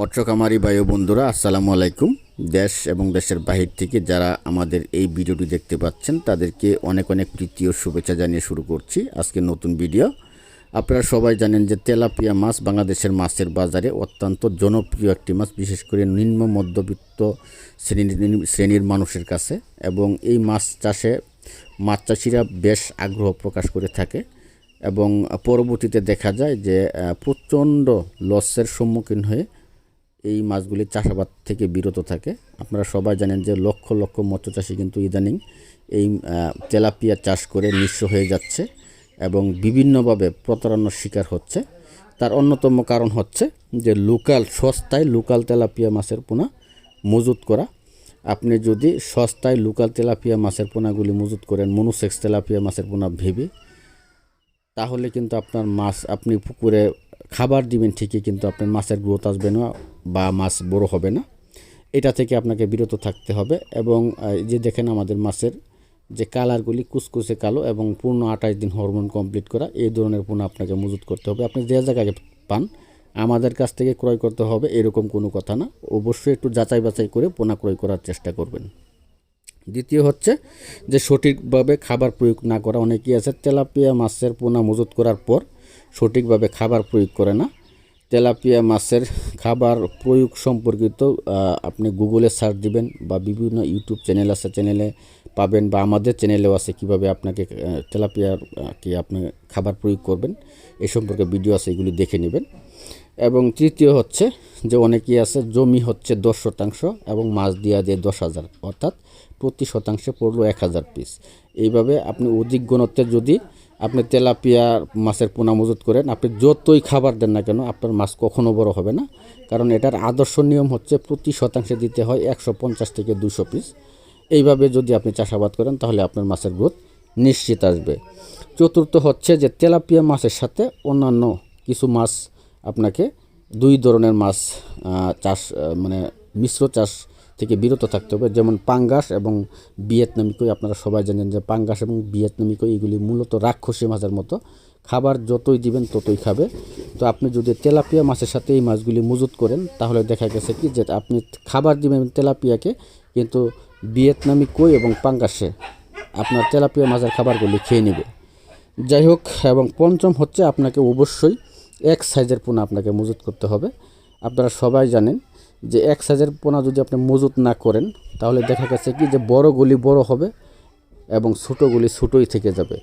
মৎস্যকামারী বায়ু বন্ধুরা, আসসালামু আলাইকুম। দেশ এবং দেশের বাহির থেকে যারা আমাদের এই ভিডিওটি দেখতে পাচ্ছেন, তাদেরকে অনেক অনেক প্রীতি ও শুভেচ্ছা জানিয়ে শুরু করছি আজকে নতুন ভিডিও। আপনারা সবাই জানেন যে তেলাপিয়া মাছ বাংলাদেশের মাছের বাজারে অত্যন্ত জনপ্রিয় একটি মাছ, বিশেষ করে নিম্ন মধ্যবিত্ত শ্রেণির শ্রেণির মানুষের কাছে এবং এই মাছ চাষে, মাছ চাষিরা বেশ আগ্রহ প্রকাশ করে থাকে এবং পরবর্তীতে দেখা যায় যে প্রচণ্ড লসের সম্মুখীন হয়ে এই মাছগুলি চাষাবাদ থেকে বিরত থাকে। আপনারা সবাই জানেন যে লক্ষ লক্ষ মৎস্য চাষি কিন্তু ইদানিং এই তেলাপিয়া চাষ করে নিঃস্ব হয়ে যাচ্ছে এবং বিভিন্নভাবে প্রতারণার শিকার হচ্ছে। তার অন্যতম কারণ হচ্ছে যে লোকাল, সস্তায় লোকাল তেলাপিয়া মাছের পোনা মজুত করা। আপনি যদি সস্তায় লোকাল তেলাপিয়া মাছের পোনাগুলি মজুত করেন, মনুসেক্স তেলাপিয়া মাছের পোনা ভেবে, তাহলে কিন্তু আপনার মাছ আপনি পুকুরে খাবার দিবেন ঠিকই, কিন্তু আপনার মাছের গ্রোথ আসবে না বা মাছ বড় হবে না। এটা থেকে আপনাকে বিরত থাকতে হবে এবং যে দেখেন আমাদের মাছের যে কালারগুলি কুচকুচে কালো এবং পূর্ণ আঠাশ দিন হরমোন কমপ্লিট করা, এই ধরনের পোনা আপনাকে মজুত করতে হবে। আপনি যে জায়গায় পান, আমাদের কাছ থেকে ক্রয় করতে হবে, এরকম কোনো কথা না। অবশ্যই একটু যাচাই বাছাই করে পোনা ক্রয় করার চেষ্টা করবেন। দ্বিতীয় হচ্ছে যে সঠিকভাবে খাবার প্রয়োগ না করা। অনেকেই আছে তেলাপিয়া মাছের পোনা মজুত করার পর সঠিকভাবে খাবার প্রয়োগ করে না। তেলাপিয়া মাছের খাবার প্রয়োগ সম্পর্কিত আপনি গুগলে সার্চ দিবেন বা বিভিন্ন ইউটিউব চ্যানেল আছে, চ্যানেলে পাবেন বা আমাদের চ্যানেলেও আছে কীভাবে আপনাকে তেলাপিয়ার কি আপনি খাবার প্রয়োগ করবেন। এ সম্পর্কে ভিডিও আছে, এগুলি দেখে নেবেন। এবং তৃতীয় হচ্ছে যে অনেকেই আছে, জমি হচ্ছে দশ শতাংশ এবং মাছ দিয়া দিয়ে দশ হাজার, অর্থাৎ প্রতি শতাংশে পড়ল এক হাজার পিস এইভাবে আপনি অধিক ঘনত্বে যদি আপনি তেলাপিয়া মাছের পোনা মজুত করেন, আপনি যতই খাবার দেন না কেন আপনার মাছ কখনো বড় হবে না। কারণ এটার আদর্শ নিয়ম হচ্ছে প্রতি শতাংশে দিতে হয় একশো পঞ্চাশ থেকে দুশো পিস এইভাবে যদি আপনি চাষাবাদ করেন, তাহলে আপনার মাছের গ্রোথ নিশ্চিত আসবে। চতুর্থ হচ্ছে যে তেলাপিয়া মাছের সাথে অন্যান্য কিছু মাছ আপনাকে দুই ধরনের মাছ চাষ মানে মিশ্র চাষ থেকে বিরত থাকতে হবে। যেমন পাঙ্গাস এবং ভিয়েতনামিকই আপনারা সবাই জানেন যে পাঙ্গাস এবং ভিয়েতনামিকই এগুলি মূলত রাক্ষসী মাছের মতো। খাবার যতই দিবেন ততই খাবে। তো আপনি যদি তেলাপিয়া মাছের সাথে এই মাছগুলি মজুত করেন, তাহলে দেখা গেছে কি যে আপনি খাবার দিবেন তেলাপিয়াকে, কিন্তু ভিয়েতনামি কই এবং পাঙ্গাসে আপনার তেলাপিয়া মাছের খাবারগুলি খেয়ে নেবে। যাই হোক, এবং পঞ্চম হচ্ছে আপনাকে অবশ্যই এক সাইজের পোনা আপনাকে মজুত করতে হবে। আপনারা সবাই জানেন যে এক সাইজের পোনা যদি আপনি মজুত না করেন, তাহলে দেখা গেছে কি যে বড় গুলি বড় হবে এবং ছোটোগুলি ছোটোই থেকে যাবে।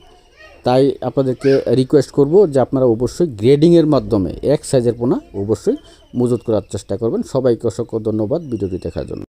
তাই আপনাদেরকে রিকোয়েস্ট করব যে আপনারা অবশ্যই গ্রেডিংয়ের মাধ্যমে এক সাইজের পোনা অবশ্যই মজুত করার চেষ্টা করবেন। সবাইকে অসংখ্য ধন্যবাদ ভিডিওটি দেখার জন্য।